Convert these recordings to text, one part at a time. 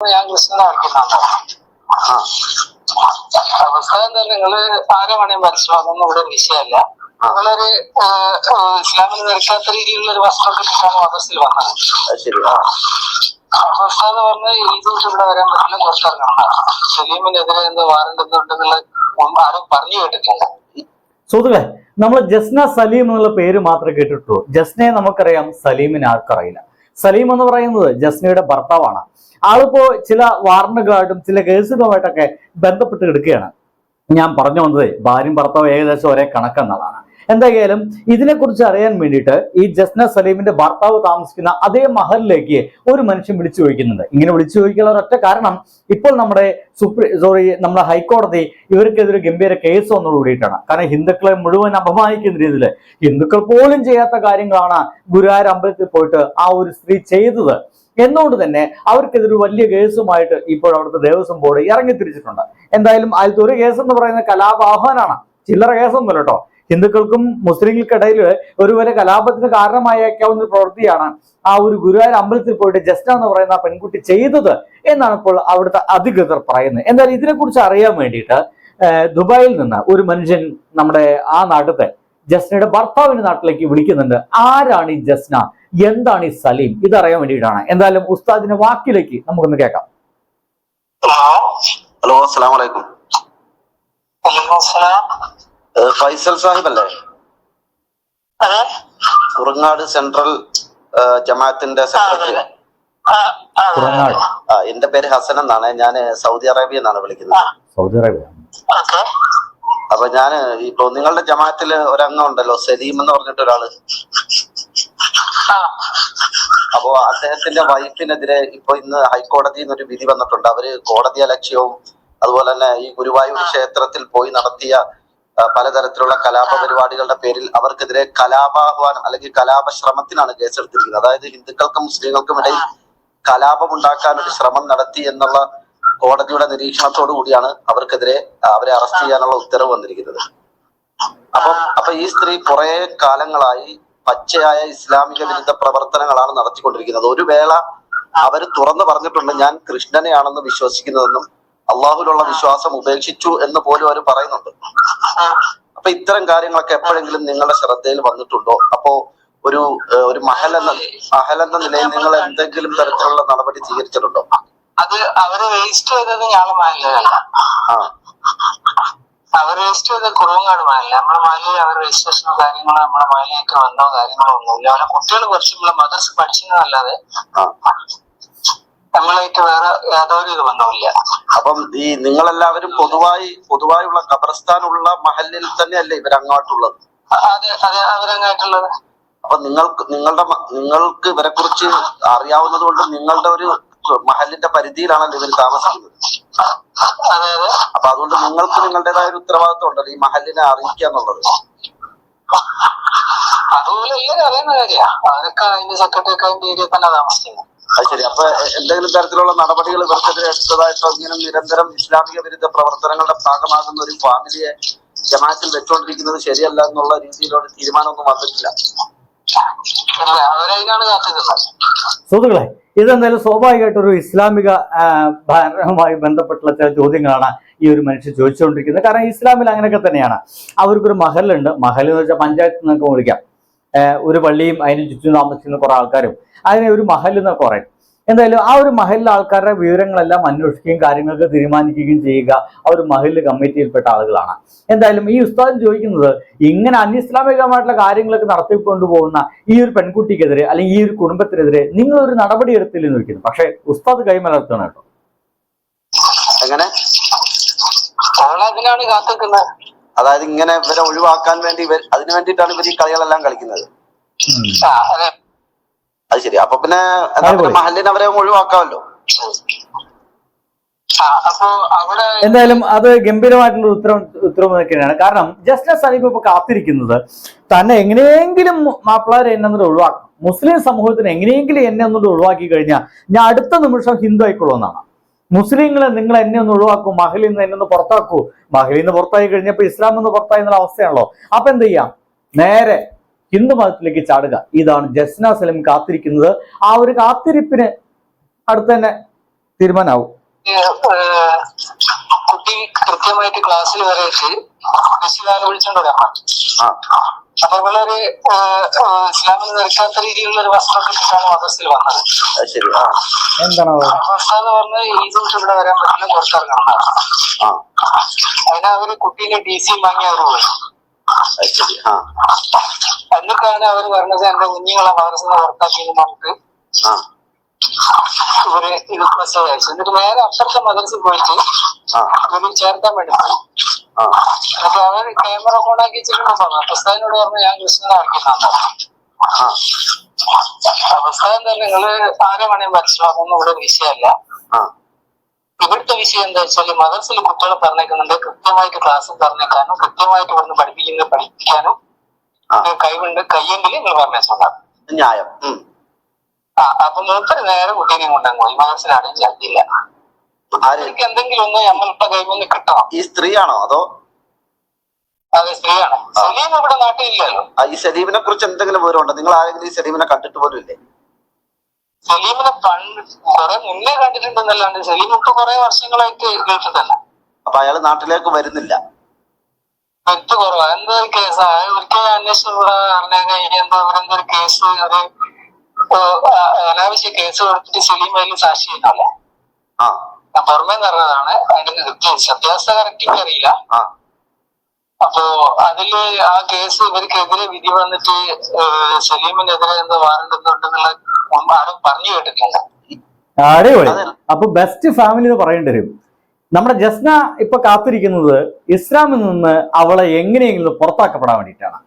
ഞാൻ കൃഷ്ണനെ കളിക്കുന്നുണ്ടോ അവസാനം തന്നെ നിങ്ങൾ ആരെ വേണേലും മനസ്സിലാവും അതൊന്നും ഇവിടെ ഒരു വിഷയമല്ല. നിങ്ങളൊരു ഇസ്ലാമിന് നിൽക്കാത്ത രീതിയിലുള്ള ഒരു വസ്ത്രമൊക്കെ ഇട്ടിട്ടാണ് മദ്രസിൽ വന്നത്. അത് എന്ന് പറഞ്ഞാൽ പറഞ്ഞ് ഇവിടെ വരാൻ പറ്റില്ല പുറത്തിറങ്ങണം സലീമിനെതിരെ എന്തോ വാറണ്ട് എന്തോ ഉണ്ടെന്നുള്ള ആരും പറഞ്ഞു കേട്ടിട്ടില്ല. സുഹൃത്തുക്കളെ നമ്മൾ ജസ്ന സലീം എന്നുള്ള പേര് മാത്രമേ കേട്ടിട്ടുള്ളൂ. ജസ്നയെ നമുക്കറിയാം സലീമിനെ ആർക്കറിയില്ല സലീം എന്ന് പറയുന്നത് ജസ്നയുടെ ഭർത്താവാണ്. ആളിപ്പോ ചില വാറണ്ടുകളായിട്ടും ചില കേസുകളുമായിട്ടൊക്കെ ബന്ധപ്പെട്ട് കിടക്കുകയാണ്. ഞാൻ പറഞ്ഞു വന്നത് ഭാര്യയും ഭർത്താവും ഏകദേശം ഒരേ കണക്കെന്നുള്ളതാണ് എന്തായാലും ഇതിനെക്കുറിച്ച് അറിയാൻ വേണ്ടിയിട്ട് ഈ ജസ്ന സലീമിന്റെ ഭർത്താവ് താമസിക്കുന്ന അതേ മഹലിലേക്ക് ഒരു മനുഷ്യൻ വിളിച്ചു ചോദിക്കുന്നുണ്ട്. ഇങ്ങനെ വിളിച്ചു ചോദിക്കാനുള്ള ഒരൊറ്റ കാരണം ഇപ്പോൾ നമ്മുടെ സുപ്രീം സോറി നമ്മുടെ ഹൈക്കോടതി ഇവർക്കെതിരെ ഗംഭീര കേസ് വന്നുകൂടിയിട്ടാണ് കാരണം ഹിന്ദുക്കളെ മുഴുവൻ അപമാനിക്കുന്ന രീതിയിൽ ഹിന്ദുക്കൾ പോലും ചെയ്യാത്ത കാര്യങ്ങളാണ് ഗുരുവായൂർ അമ്പലത്തിൽ പോയിട്ട് ആ ഒരു സ്ത്രീ ചെയ്തത്. എന്നുകൊണ്ട് തന്നെ അവർക്കെതിരെ വലിയ കേസുമായിട്ട് ഇപ്പോൾ അവിടുത്തെ ദേവസ്വം ബോർഡ് ഇറങ്ങി തിരിച്ചിട്ടുണ്ട് എന്തായാലും അതിലത്തെ ഒരു കേസ് എന്ന് പറയുന്നത് കലാപാഹ്വാനാണ് ചില്ലറ കേസൊന്നുമല്ല കേട്ടോ. ഹിന്ദുക്കൾക്കും മുസ്ലിങ്ങൾക്കിടയിൽ ഒരു വരെ കലാപത്തിന് കാരണമായേക്കാവുന്ന ഒരു പ്രവൃത്തിയാണ് ആ ഒരു ഗുരുവായൂർ അമ്പലത്തിൽ പോയിട്ട് ജസ്റ്റ് എന്ന് പറയുന്ന ആ പെൺകുട്ടി ചെയ്തത് എന്നാണ് ഇപ്പോൾ അവിടുത്തെ അധികൃതർ പറയുന്നത്. എന്തായാലും ഇതിനെക്കുറിച്ച് അറിയാൻ വേണ്ടിയിട്ട് ദുബായിൽ നിന്ന് ഒരു മനുഷ്യൻ നമ്മുടെ ആ നാട്ടിലത്തെ ജസ്നയുടെ ഭർത്താവിന്റെ നാട്ടിലേക്ക് വിളിക്കുന്നുണ്ട്. ആരാണ് ഈ ജസ്ന? എന്താണ് ഈ സലീം? ഇതറിയാൻ വേണ്ടിയിട്ടാണ്. എന്തായാലും ഉസ്താദിന്റെ വാക്കിലേക്ക് നമുക്കൊന്ന് കേൾക്കാം. ഹലോ. ഹലോ അസ്സലാം വലൈക്കും ഫൈസൽ സാഹിബ് അല്ലേ കുറങ്ങാട് കുറുങ്ങാട് സെൻട്രൽ ജമാഅത്തിന്റെ സെക്രട്ടറി. ആ, എന്റെ പേര് ഹസൻ എന്നാണ്. ഞാൻ സൗദി അറേബ്യ എന്നാണ് വിളിക്കുന്നത്. Saudi Arabia. അപ്പൊ ഞാൻ ഇപ്പൊ നിങ്ങളുടെ ജമാഅത്തിൽ ഒരംഗം ഉണ്ടല്ലോ സലീം എന്ന് പറഞ്ഞിട്ട് ഒരാൾ. അപ്പോ അദ്ദേഹത്തിന്റെ വൈഫിനെതിരെ ഇപ്പൊ ഇന്ന് ഹൈക്കോടതിയിൽ നിന്ന് ഒരു വിധി വന്നിട്ടുണ്ട്. അവർ കോടതി അലക്ഷ്യവും അതുപോലെ തന്നെ ഈ ഗുരുവായൂർ ക്ഷേത്രത്തിൽ പോയി നടത്തിയ പലതരത്തിലുള്ള കലാപ പരിപാടികളുടെ പേരിൽ അവർക്കെതിരെ കലാപാഹ്വാനം അല്ലെങ്കിൽ കലാപ ശ്രമത്തിനാണ് കേസെടുത്തിരിക്കുന്നത്. അതായത് ഹിന്ദുക്കൾക്കും മുസ്ലിങ്ങൾക്കും ഇടയിൽ കലാപം ഉണ്ടാക്കാൻ ഒരു ശ്രമം നടത്തി എന്നുള്ള കോടതിയുടെ നിരീക്ഷണത്തോടു കൂടിയാണ് അവർക്കെതിരെ അവരെ അറസ്റ്റ് ചെയ്യാനുള്ള ഉത്തരവ് വന്നിരിക്കുന്നത്. അപ്പം അപ്പൊ ഈ സ്ത്രീ കുറെ കാലങ്ങളായി പച്ചയായ ഇസ്ലാമിക വിരുദ്ധ പ്രവർത്തനങ്ങളാണ് നടത്തിക്കൊണ്ടിരിക്കുന്നത്. ഒരു വേള അവർ തുറന്നു പറഞ്ഞിട്ടുണ്ട് ഞാൻ കൃഷ്ണനെയാണെന്ന് വിശ്വസിക്കുന്നതെന്നും അള്ളാഹുലുള്ള വിശ്വാസം ഉപേക്ഷിച്ചു എന്ന് പോലും അവർ പറയുന്നുണ്ട്. അപ്പൊ ഇത്തരം കാര്യങ്ങളൊക്കെ എപ്പോഴെങ്കിലും നിങ്ങളുടെ ശ്രദ്ധയിൽ വന്നിട്ടുണ്ടോ? അപ്പോ ഒരു ഒരു മഹൽ എന്ന മഹൽ എന്ന നിലയിൽ നിങ്ങൾ എന്തെങ്കിലും തരത്തിലുള്ള നടപടി സ്വീകരിച്ചിട്ടുണ്ടോ? അത് അവർ വേസ്റ്റ് ചെയ്തത് ഞങ്ങൾ മാലിന്യല്ല ആ. വേസ്റ്റ് ചെയ്തത് കുറവങ്ങാട് മാലിന്യ നമ്മളെ മാലിന്യ അവർ രജിസ്ട്രേഷനോ കാര്യങ്ങളോ നമ്മളെ മാലിന്യൊക്കെ വന്നോ കാര്യങ്ങളോ ഒന്നുമില്ല. അവരെ കുട്ടികൾ കുറച്ച് നമ്മളെ മദർസ് പഠിച്ചതല്ലാതെ നമ്മളായിട്ട് വേറെ യാതൊരു ഇത് ബന്ധമില്ല അപ്പം ഈ നിങ്ങളെല്ലാവരും പൊതുവായി പൊതുവായുള്ള ഖബർസ്ഥാനുള്ള മഹലിൽ തന്നെയല്ലേ ഇവർ അങ്ങോട്ടുള്ളത് അതെ അതെ അവരങ്ങായിട്ടുള്ളത് അപ്പൊ നിങ്ങൾക്ക് നിങ്ങളുടെ നിങ്ങൾക്ക് ഇവരെ കുറിച്ച് അറിയാവുന്നത് കൊണ്ട് നിങ്ങളുടെ ഒരു മഹലിന്റെ പരിധിയിലാണല്ലോ ഇവർ താമസിക്കുന്നത്. അപ്പൊ അതുകൊണ്ട് നിങ്ങൾക്ക് നിങ്ങളുടേതായ ഒരു ഉത്തരവാദിത്വം ഉണ്ടല്ലോ ഈ മഹലിനെ അറിയിക്കുക എന്നുള്ളത്. അതുപോലെ എല്ലാവരും അറിയുന്ന കാര്യമാണ്. അവരൊക്കെ അതിന്റെ സെക്രട്ടറി ഒക്കെ അതിന്റെ ഏരിയ തന്നെ താമസിക്കുന്നത്. അത് ശരി. അപ്പൊ എന്തെങ്കിലും തരത്തിലുള്ള നടപടികൾ ഇവർക്കെതിരെ എടുത്തതായിട്ടോ ഇങ്ങനെ നിരന്തരം ഇസ്ലാമിക വിരുദ്ധ പ്രവർത്തനങ്ങളുടെ ഭാഗമാകുന്ന ഒരു ഫാമിലിയെ ജമാഅത്തിൽ വെച്ചുകൊണ്ടിരിക്കുന്നത് ശരിയല്ല എന്നുള്ള രീതിയിലുള്ള തീരുമാനമൊന്നും വന്നിട്ടില്ല. ഇല്ല അവരതിനാണ് കാത്തിരുന്നത്. സുഹൃത്തുക്കളെ ഇതെന്തായാലും സ്വാഭാവികമായിട്ടൊരു ഇസ്ലാമിക ഭരണവുമായി ബന്ധപ്പെട്ടുള്ള ചില ചോദ്യങ്ങളാണ് ഈ ഒരു മനുഷ്യൻ ചോദിച്ചുകൊണ്ടിരിക്കുന്നത്. കാരണം ഇസ്ലാമിൽ അങ്ങനെയൊക്കെ തന്നെയാണ്. അവർക്കൊരു മഹലുണ്ട് മഹൽ എന്ന് വെച്ചാൽ പഞ്ചായത്ത് നിന്നൊക്കെ വിളിക്കാം. ഒരു പള്ളിയും അതിന് ചുറ്റും താമസിക്കുന്ന കുറെ ആൾക്കാരും. അതിനെ ഒരു മഹൽ എന്നൊക്കെ പറയും. എന്തായാലും ആ ഒരു മഹലിലെ ആൾക്കാരുടെ വിവരങ്ങളെല്ലാം അന്വേഷിക്കുകയും കാര്യങ്ങൾക്ക് തീരുമാനിക്കുകയും ചെയ്യുക ആ ഒരു മഹലിൽ കമ്മിറ്റിയിൽപ്പെട്ട ആളുകളാണ്. എന്തായാലും ഈ ഉസ്താദ് ചോദിക്കുന്നത് ഇങ്ങനെ അന്യസ്ലാമികമായിട്ടുള്ള കാര്യങ്ങളൊക്കെ നടത്തിക്കൊണ്ടു പോകുന്ന ഈ ഒരു പെൺകുട്ടിക്കെതിരെ അല്ലെങ്കിൽ ഈ ഒരു കുടുംബത്തിനെതിരെ നിങ്ങൾ ഒരു നടപടി എടുത്തില്ലെന്ന് ചോദിക്കുന്നു. പക്ഷെ ഉസ്താദ് കൈമലർത്തണം കേട്ടോ. എങ്ങനെ? അതിനാണ് അതായത് ഇങ്ങനെ ഇവരെ ഒഴിവാക്കാൻ വേണ്ടി ഇവർ അതിനു വേണ്ടിയിട്ടാണ് ഇവർ ഈ കളികളെല്ലാം കളിക്കുന്നത്. ആ അതെ. അത് ശരി. അപ്പൊ പിന്നെ എന്താ. പിന്നെ മഹലിനെ അവരെ ഒഴിവാക്കാമല്ലോ. ആ അപ്പൊ അവിടെ എന്തായാലും അത് ഗംഭീരമായിട്ടുള്ള ഉത്തരം ഉത്തരവ് തന്നെയാണ് കാരണം ജസ്റ്റിസ് സലീം ഇപ്പൊ കാത്തിരിക്കുന്നത്. തന്നെ എങ്ങനെയെങ്കിലും മാപ്പിളാരെ എന്നെ ഒന്നുകൂടെ ഒഴിവാക്കും മുസ്ലിം സമൂഹത്തിന് എങ്ങനെയെങ്കിലും എന്നെ ഒന്നുകൂടെ ഒഴിവാക്കി കഴിഞ്ഞാൽ ഞാൻ അടുത്ത നിമിഷം ഹിന്ദു ആയിക്കൊള്ളുമെന്നാണ്. മുസ്ലിങ്ങളെ നിങ്ങൾ എന്നെ ഒന്ന് ഒഴിവാക്കൂ മഹലിൽ നിന്ന് എന്നെ ഒന്ന് പുറത്താക്കൂ. മഹലിൽ നിന്ന് പുറത്തായി കഴിഞ്ഞപ്പോൾ ഇസ്ലാം എന്ന് പുറത്തായി എന്നുള്ള അവസ്ഥയാണല്ലോ. അപ്പൊ എന്ത് ചെയ്യാം? നേരെ ഹിന്ദു മതത്തിലേക്ക് ചാടുക. ഇതാണ് ജസ്ന സലീം കാത്തിരിക്കുന്നത്. ആ ഒരു കാത്തിരിപ്പിന് അടുത്ത് തന്നെ തീരുമാനാവും. കുട്ടി കൃത്യമായിട്ട് ക്ലാസ്സിൽ വരെ വിളിച്ചോണ്ട് അപ്പൊ ഇവളൊരു ഇസ്ലാമിൽ നിൽക്കാത്ത രീതിയിലുള്ള ഒരു വസ്ത്രമൊക്കെ ഇട്ടിട്ടാണ് മദ്രസിൽ വന്നത്. അത് എന്ന് പറഞ്ഞാൽ എന്താണ് അപ്പൊ ഉസ്താദ് പറഞ്ഞ് ഈ ദിവസം ഇവിടെ വരാൻ പറ്റില്ല പുറത്തിറങ്ങുന്ന അതിനവര് അതിന് അവർ കുട്ടീന്റെ ഡി സി വാങ്ങി അവർ പോയി. എന്നിട്ടാണ് അവർ പറഞ്ഞത് എന്റെ കുഞ്ഞുങ്ങളെ മദ്രസ പുറത്താക്കിയെന്ന് പറഞ്ഞിട്ട് ഇവർ ഇത് മെസ്സേജ് അയച്ചു എന്നിട്ട് നേരെ അപ്പുറത്തെ മദ്രസിൽ പോയിട്ട് ഇവർ ചേർക്കാൻ വേണ്ടി പോയി. എന്നിട്ട് അവർ ക്യാമറ ഓൺ ആക്കി വെച്ചിട്ട് പറഞ്ഞു പറഞ്ഞു ഞാൻ കൃഷ്ണനെ ആക്കിയിട്ടുണ്ട് പുസ്തകം തന്നെ നിങ്ങൾ ആരെ വേണേ അതൊന്നും ഇവിടെ വിഷയമല്ല. ഇവിടുത്തെ വിഷയം എന്താ വെച്ചാൽ മദർസിൽ കുട്ടികൾ പറഞ്ഞേക്കുന്നുണ്ട്. കൃത്യമായിട്ട് ക്ലാസ് പറഞ്ഞേക്കാനും കൃത്യമായിട്ട് ഇവിടുന്ന് പഠിപ്പിക്കുന്നത് പഠിപ്പിക്കാനും. നിങ്ങൾക്ക് കഴിവുണ്ട്. കയ്യെങ്കിൽ നിങ്ങൾ പറഞ്ഞേച്ചോണ്ടാണ് ന്യായം. ആ അപ്പൊ മൂപ്പര് നേരെ കുട്ടീനെ കൊണ്ടങ്ങ് പോയി. മദർസിലാണെങ്കിൽ ചേർത്തില്ല എനിക്ക് എന്തെങ്കിലും ഒന്ന് കിട്ടണം. ഈ സ്ത്രീയാണോ അതോ? അതെ സ്ത്രീയാണ്. സലീം ഇവിടെ നാട്ടിലില്ലല്ലോ. ഈ സലീമിനെ കുറിച്ച് എന്തെങ്കിലും വിവരമുണ്ടോ? നിങ്ങൾ ആരെങ്കിലും ഈ സലീമിനെ കണ്ടിട്ട് പോലും ഇല്ലേ സലീമിനെ കുറെ മുന്നേ കണ്ടിട്ടുണ്ടെന്നല്ലാണ്ട് സലീം ഇപ്പൊ കുറെ വർഷങ്ങളായിട്ട് ഗൾഫിൽ തന്നെ അപ്പൊ അയാൾ നാട്ടിലേക്ക് വരുന്നില്ല. വ്യക്തി കുറവാ. എന്താ ഒരു കേസാ. ഒരിക്കൽ ഒരു കേസ് ഒരു അനാവശ്യ കേസ് കൊടുത്തിട്ട് സലീം അതിൽ സാക്ഷി ആ. ഞാൻ പുറമേ നിറഞ്ഞതാണ് അതിന്റെ സത്യാവസ്ഥ കറക്റ്റ് അറിയില്ല. അപ്പോ അതിൽ ആ കേസ് ഇവർക്കെതിരെ വിധി വന്നിട്ട് സലീമിനെതിരെ എന്തോ വാറണ്ട് എന്തുണ്ടെന്നുള്ള ആരും പറഞ്ഞു കേട്ടിട്ടുണ്ട് അടിപൊളി. അതെ. അപ്പൊ ബെസ്റ്റ് ഫാമിലി എന്ന് പറയേണ്ടി വരും. നമ്മുടെ ജസ്ന ഇപ്പൊ കാത്തിരിക്കുന്നത് ഇസ്ലാമിൽ നിന്ന് അവളെ എങ്ങനെയെങ്കിലും പുറത്താക്കപ്പെടാൻ വേണ്ടിയിട്ടാണ്.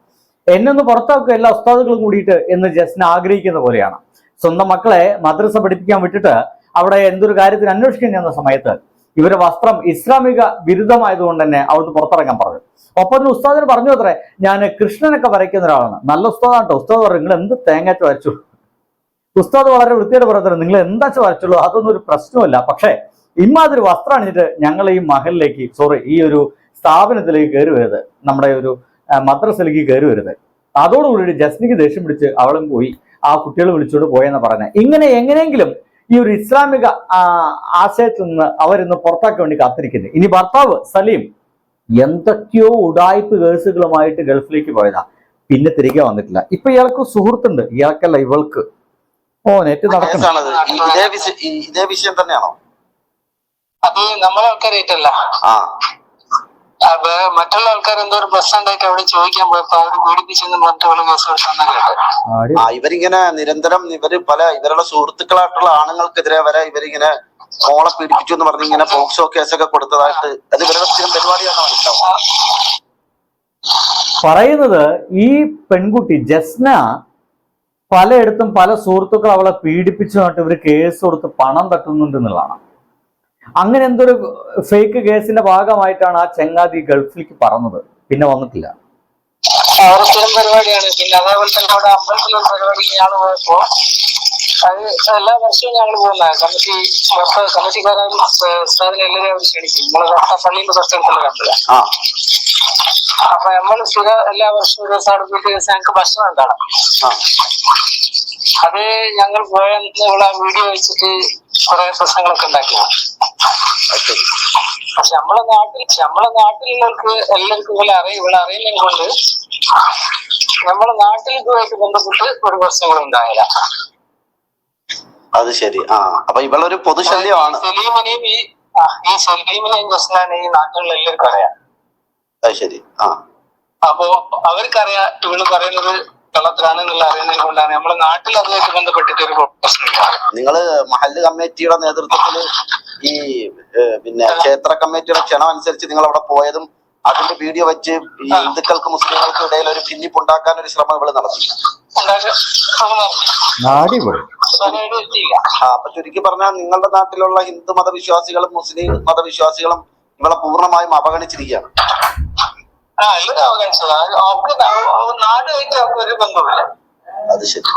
എന്നൊന്ന് പുറത്താക്കുക എല്ലാ ഉസ്താദുകളും കൂടിയിട്ട് എന്ന് ജസ്ന ആഗ്രഹിക്കുന്ന പോലെയാണ്. സ്വന്തം മക്കളെ മദ്രസ പഠിപ്പിക്കാൻ വിട്ടിട്ട് അവിടെ എന്തൊരു കാര്യത്തിന് അന്വേഷിക്കാൻ ചെന്ന സമയത്ത് ഇവരെ വസ്ത്രം ഇസ്ലാമിക ബിരുദമായതുകൊണ്ട് തന്നെ അവിടുന്ന് പുറത്തിറങ്ങാൻ പറഞ്ഞു. ഒപ്പം തന്നെ ഉസ്താദിന് പറഞ്ഞു അത്രേ ഞാൻ കൃഷ്ണനൊക്കെ വരയ്ക്കുന്ന ഒരാളാണ്. നല്ല ഉസ്താദാണ് കേട്ടോ ഉസ്താദ് പറഞ്ഞു നിങ്ങൾ എന്ത് തേങ്ങാച്ച് വരച്ചു? ഉസ്താദ് വളരെ വൃത്തിയുടെ പറഞ്ഞു നിങ്ങൾ എന്താച്ച വരച്ചുള്ളൂ? അതൊന്നും ഒരു പ്രശ്നമല്ല പക്ഷേ ഇമാതിരി വസ്ത്രം അണിഞ്ഞിട്ട് ഞങ്ങൾ ഈ മഹലിലേക്ക് സോറി ഈ ഒരു സ്ഥാപനത്തിലേക്ക് കയറി വരുത് നമ്മുടെ ഒരു മദ്രസയിലേക്ക് കയറി വരുത് അതോടുകൂടി ജസ്നിക്ക് ദേഷ്യം പിടിച്ച് അവളും പോയി. ആ കുട്ടികൾ വിളിച്ചുകൊണ്ട് പോയെന്ന് പറഞ്ഞത് ഇങ്ങനെ എങ്ങനെയെങ്കിലും ഈ ഒരു ഇസ്ലാമിക ആ, ആശയത്തിൽ നിന്ന് അവരിന്ന് പുറത്താക്കാൻ വേണ്ടി കാത്തിരിക്കുന്നത് ഇനി ഭർത്താവ് സലീം എന്തൊക്കെയോ ഉടായ്പ് കേസുകളുമായിട്ട് ഗൾഫിലേക്ക് പോയതാ. പിന്നെ തിരികെ വന്നിട്ടില്ല. ഇപ്പൊ ഇയാൾക്ക് സുഹൃത്തുണ്ട്. ഇയാൾക്കല്ല ഇവൾക്ക്. ഓ നെറ്റ് നടക്കുന്നു. കേസാണത്. ഈ- ഇതേ വിഷയം തന്നെയാണോ? അത് നമ്മളെ ആൾക്കാരായിട്ടല്ല ആ. അപ്പൊ മറ്റുള്ള ആൾക്കാർ എന്തോ ഒരു പ്രശ്നം ഉണ്ടാക്കി അവിടെ ചോദിക്കാൻ പോയപ്പോ അവർ പീഡിപ്പിച്ചെന്ന് പറഞ്ഞിട്ട് അവൾ കേസ് കൊടുത്തെന്ന് ആ ഇവരിങ്ങനെ നിരന്തരം ഇവർ പല ഇവരുടെ സുഹൃത്തുക്കളായിട്ടുള്ള ആണുങ്ങൾക്കെതിരെ വരെ ഇവരിങ്ങനെ മോളെ പീഡിപ്പിച്ചു എന്ന് പറഞ്ഞ് ഇങ്ങനെ പോക്സോ കേസൊക്കെ കൊടുത്തതായിട്ട് അത് ഇവരുടെ സ്ഥിരം പരിപാടിയാണ് മനസ്സിലാവും പറയുന്നത് ഈ പെൺകുട്ടി ജസ്ന പലയിടത്തും പല സുഹൃത്തുക്കൾ അവളെ പീഡിപ്പിച്ചതായിട്ട് ഇവർ കേസ് കൊടുത്ത് പണം തട്ടുന്നുണ്ട് എന്നുള്ളതാണ്. അങ്ങനെ എന്തൊരു ഫേക്ക് കേസിന്റെ ഭാഗമായിട്ടാണ് ആ ചങ്ങാതി ഗൾഫിലേക്ക് പറഞ്ഞത് പിന്നെ വന്നിട്ടില്ല. സ്ഥിരം പരിപാടിയാണ്. പിന്നെ അതേപോലെ തന്നെ അവിടെ അമ്പലത്തിലൊരു പരിപാടി ഞങ്ങൾ പോയപ്പോ അത് എല്ലാ വർഷവും ഞങ്ങൾ പോകുന്ന കമ്മിറ്റി മൊത്തം കമ്മിറ്റിക്കാരും ഉസ്താദിനെ എല്ലാവരും ക്ഷണിക്കും നമ്മളെ പള്ളിയുടെ തൊട്ടടുത്തുള്ള കണ്ടത് അപ്പൊ നമ്മൾ സുഖ എല്ലാ വർഷവും ഒരു ദിവസം അവിടെ പോയിട്ട് ഞങ്ങൾക്ക് ഭക്ഷണം ഉണ്ടാകും അത് ഞങ്ങൾ പോയ ഇവിടെ വീഡിയോ വെച്ചിട്ട് കുറെ പ്രശ്നങ്ങളൊക്കെ ഉണ്ടാക്കി പക്ഷെ നമ്മളെ നാട്ടിൽ നമ്മളെ നാട്ടിലുള്ളവർക്ക് എല്ലാവർക്കും ഇവിടെ അറിയ ഇവിടെ അറിയില്ലെങ്കിൽ കൊണ്ട് നമ്മളെ നാട്ടിൽ ഇതുമായിട്ട് ബന്ധപ്പെട്ട് ഒരു പ്രശ്നങ്ങളും ഉണ്ടായില്ല. അത് ശരി. ആ അപ്പൊ ഇവളൊരു പൊതുശല്യമാണ്. സലീമിനെയും ഈ ആ, ഈ സലീമിനെയും ജസ്നാനെ ഈ നാട്ടിലുള്ള എല്ലാവർക്കും അറിയാം. അത് ശരി. ആ. അപ്പോ അവർക്കറിയാം ഇവൾ പറയുന്നത് കള്ളത്തിലാണെന്നുള്ള അറിയുന്നത് കൊണ്ടാണ്. നമ്മുടെ നാട്ടിൽ അതുമായിട്ട് ബന്ധപ്പെട്ടിട്ട് ഒരു പ്രശ്നമില്ല. നിങ്ങൾ മഹല്ല് കമ്മിറ്റിയുടെ നേതൃത്വത്തിൽ ഈ പിന്നെ ക്ഷേത്ര കമ്മിറ്റിയുടെ ക്ഷണം അനുസരിച്ച് നിങ്ങൾ അവിടെ പോയതും അതിന്റെ വീഡിയോ വെച്ച് ഈ ഹിന്ദുക്കൾക്ക് മുസ്ലിങ്ങൾക്കും ഇടയിൽ ഒരു ഭിന്നിപ്പ് ഉണ്ടാക്കാൻ ഒരു ശ്രമം ഇവിടെ നടത്തി. ആ അപ്പൊ ചുരുക്കി പറഞ്ഞാൽ നിങ്ങളുടെ നാട്ടിലുള്ള ഹിന്ദു മതവിശ്വാസികളും മുസ്ലിം മതവിശ്വാസികളും ഇവളെ പൂർണമായും അവഗണിച്ചിരിക്കുകയാണ്. ആ എല്ലാവരും അവകാശം അവർക്ക് ന- നാടുമായിട്ട് അവർക്ക് ഒരു ബന്ധമില്ല അത് ശരി.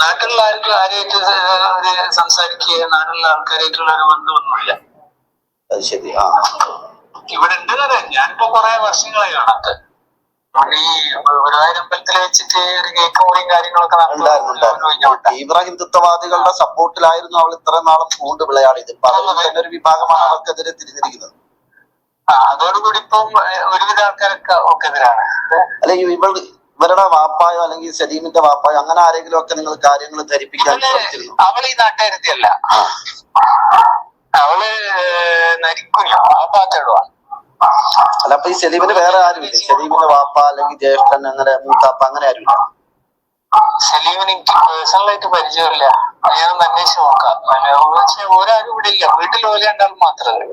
നാട്ടിലുള്ള ആർക്കും ആരെയായിട്ട് ഒരു സംസാരിക്കുക നാട്ടിലുള്ള ആൾക്കാരായിട്ടുള്ള ഒരു ബന്ധമൊന്നുമില്ല. അത് ശരി. ആ. ഇവിടെ ഉണ്ട് ഞാനിപ്പോ കുറെ വർഷങ്ങളായി കാണാത്ത ഈ ഗുരുവായൂർ അമ്പലത്തിൽ വെച്ചിട്ട് ഒരു കേക്ക് മുറിയും കാര്യങ്ങളൊക്കെ ഉണ്ടായിരുന്നു ഉണ്ടായിരുന്നു. തീവ്ര ഹിന്ദുത്വവാദികളുടെ സപ്പോർട്ടിലായിരുന്നു അവൾ ഇത്രയും നാളും പൂണ്ട് വിളയാടിയത് ഇപ്പൊ അതുകൊണ്ട് തന്നെ ഒരു വിഭാഗമാണ് അവർക്കെതിരെ തിരിഞ്ഞിരിക്കുന്നത്. അതോടുകൂടി ഇപ്പം ഒരുവിധ ആൾക്കാരൊക്കെ ഒക്കെ എതിരാണ് അല്ലെ ഇവൾ ഇവരുടെ വാപ്പായോ അല്ലെങ്കിൽ സലീമിന്റെ വാപ്പായോ അങ്ങനെ ആരെങ്കിലും ഒക്കെ നിങ്ങൾ കാര്യങ്ങൾ ധരിപ്പിക്കാൻ അവൾ ഈ നാട്ടുകാരത്തിയല്ല. അവൾ നരിക്കുന്നു നരിക്കുനി ആ ഭാഗത്തേടുവാ അല്ല അപ്പൊ ഈ സലീമിന് വേറെ ആരുമില്ല? സലീമിന്റെ വാപ്പ അല്ലെങ്കിൽ ജ്യേഷ്ഠൻ അങ്ങനെ മൂത്താപ്പ അങ്ങനെ ആരുമില്ല? സലീമിന് എനിക്ക് പേഴ്സണലായിട്ട് പരിചയമില്ല. ഞാനൊന്ന് അന്വേഷിച്ച് നോക്കാം. ഒരാരും ഇവിടെ ഇല്ല. വീട്ടിൽ രണ്ടാൾ മാത്രമേ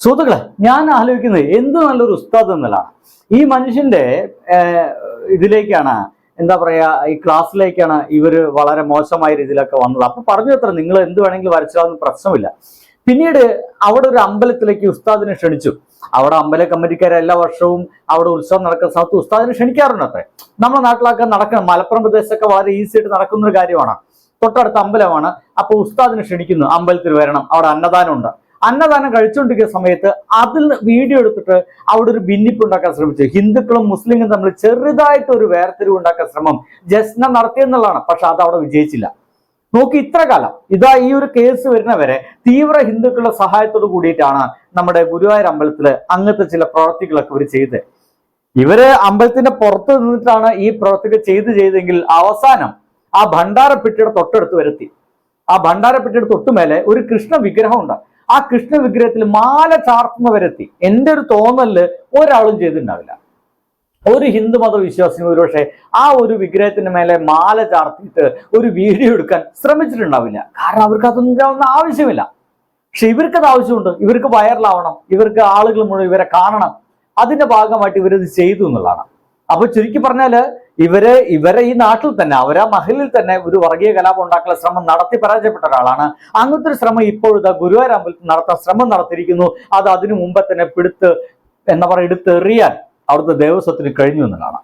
സുഹൃത്തുക്കളെ ഞാൻ ആലോചിക്കുന്നത് എന്ത് നല്ലൊരു ഉസ്താദ് എന്നതാണ് ഈ മനുഷ്യന്റെ ഏർ, ഇതിലേക്കാണ് എന്താ പറയാ ഈ ക്ലാസ്സിലേക്കാണ് ഇവർ വളരെ മോശമായ രീതിയിലൊക്കെ വന്നത്. അപ്പൊ പറഞ്ഞു എത്ര നിങ്ങൾ എന്ത് വേണമെങ്കിലും വരച്ചാലും പ്രശ്നമില്ല. പിന്നീട് അവിടെ ഒരു അമ്പലത്തിലേക്ക് ഉസ്താദിനെ ക്ഷണിച്ചു. അവിടെ അമ്പല കമ്മിറ്റിക്കാരെ എല്ലാ വർഷവും അവിടെ ഉത്സവം നടക്കുന്ന സ്ഥലത്ത് ഉസ്താദിനെ ക്ഷണിക്കാറുണ്ട് അത്രേ. നമ്മുടെ നാട്ടിലൊക്കെ നടക്കണം മലപ്പുറം പ്രദേശത്തൊക്കെ വളരെ ഈസി ആയിട്ട് നടക്കുന്ന ഒരു കാര്യമാണ്. തൊട്ടടുത്ത അമ്പലമാണ്. അപ്പൊ ഉസ്താദിനെ ക്ഷണിക്കുന്നു. അമ്പലത്തിൽ വരണം. അവിടെ അന്നദാനം ഉണ്ട്. അന്നദാനം കഴിച്ചുകൊണ്ടിരിക്കുന്ന സമയത്ത് അതിൽ വീഡിയോ എടുത്തിട്ട് അവിടെ ഒരു ഭിന്നിപ്പ് ഉണ്ടാക്കാൻ ശ്രമിച്ചു. ഹിന്ദുക്കളും മുസ്ലിങ്ങളും തമ്മിൽ ചെറുതായിട്ട് ഒരു വേർതിരിവ് ഉണ്ടാക്കാൻ ശ്രമം ജസ്ന നടത്തിയെന്നുള്ളതാണ് പക്ഷെ അത് അവിടെ വിജയിച്ചില്ല. നോക്കി ഇത്ര കാലം. ഇതാ ഈ ഒരു കേസ് വരുന്നവരെ തീവ്ര ഹിന്ദുക്കളുടെ സഹായത്തോട് കൂടിയിട്ടാണ് നമ്മുടെ ഗുരുവായൂർ അമ്പലത്തിൽ അങ്ങനത്തെ ചില പ്രവൃത്തികളൊക്കെ ഇവർ ചെയ്ത്. ഇവർ അമ്പലത്തിന്റെ പുറത്ത് നിന്നിട്ടാണ് ഈ പ്രവർത്തികൾ ചെയ്ത് ചെയ്തെങ്കിൽ അവസാനം ആ ഭണ്ഡാരപ്പെട്ടിയുടെ തൊട്ടടുത്ത് വരുത്തി. ആ ഭണ്ഡാരപ്പെട്ടിയുടെ തൊട്ടുമേലെ ഒരു കൃഷ്ണ വിഗ്രഹമുണ്ട് ആ കൃഷ്ണ വിഗ്രഹത്തിൽ മാല ചാർത്തുന്നവരെത്തി. എന്റെ ഒരു തോന്നൽ ഒരാളും ചെയ്തിട്ടുണ്ടാവില്ല. ഒരു ഹിന്ദു മത വിശ്വാസിന് ഒരുപക്ഷെ ആ ഒരു വിഗ്രഹത്തിന് മേലെ മാല ചാർത്തിയിട്ട് ഒരു വീഡിയോ എടുക്കാൻ ശ്രമിച്ചിട്ടുണ്ടാവില്ല. കാരണം അവർക്ക് അതൊന്നും ആവശ്യമില്ല. പക്ഷെ ഇവർക്ക് അത് ആവശ്യമുണ്ട്. ഇവർക്ക് വൈറലാവണം ഇവർക്ക് ആളുകൾ മുഴുവൻ ഇവരെ കാണണം. അതിന്റെ ഭാഗമായിട്ട് ഇവരത് ചെയ്തു എന്നുള്ളതാണ്. അപ്പൊ ചുരുക്കി പറഞ്ഞാൽ ഇവർ ഇവരെ ഈ നാട്ടിൽ തന്നെ അവരാ മഹലിൽ തന്നെ ഒരു വർഗീയ കലാപം ഉണ്ടാക്കാനുള്ള ശ്രമം നടത്തി പരാജയപ്പെട്ട ഒരാളാണ്. അങ്ങനത്തെ ഒരു ശ്രമം ഇപ്പോഴത്തെ ഗുരുവായൂർ അമ്പലത്തിൽ നടത്താൻ ശ്രമം നടത്തിയിരിക്കുന്നു. അത് അതിനു മുമ്പ് തന്നെ പിടുത്ത് എന്താ പറയുക എടുത്തെറിയാൻ അവിടുത്തെ ദേവസ്വത്തിന് കഴിഞ്ഞു എന്നുള്ളതാണ്.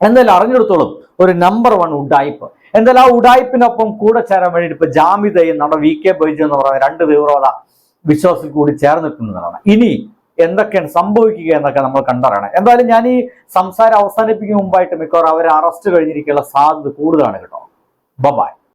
എന്തായാലും അറിഞ്ഞെടുത്തോളും ഒരു നമ്പർ വൺ ഉഡായിപ്പ് എന്തായാലും ആ ഉടായ്പിനൊപ്പം കൂടെ ചേരാൻ വേണ്ടിയിട്ട് ഇപ്പൊ ജാമിതയും നമ്മുടെ വി കെ ബൈജു എന്ന് പറയുന്ന രണ്ട് തീവ്രവാദ വിശ്വാസത്തിൽ കൂടി ചേർന്നിട്ടുള്ളതാണ് ഇനി എന്തൊക്കെയാണ് സംഭവിക്കുക എന്നൊക്കെ നമ്മൾ കണ്ടറിയണം. എന്തായാലും ഞാൻ ഈ സംസാരം അവസാനിപ്പിക്കുന്ന മുമ്പായിട്ട് മിക്കവാറും അവരെ അറസ്റ്റ് കഴിഞ്ഞിരിക്കാനുള്ള സാധ്യത കൂടുതലാണ് കേട്ടോ. ബബായ്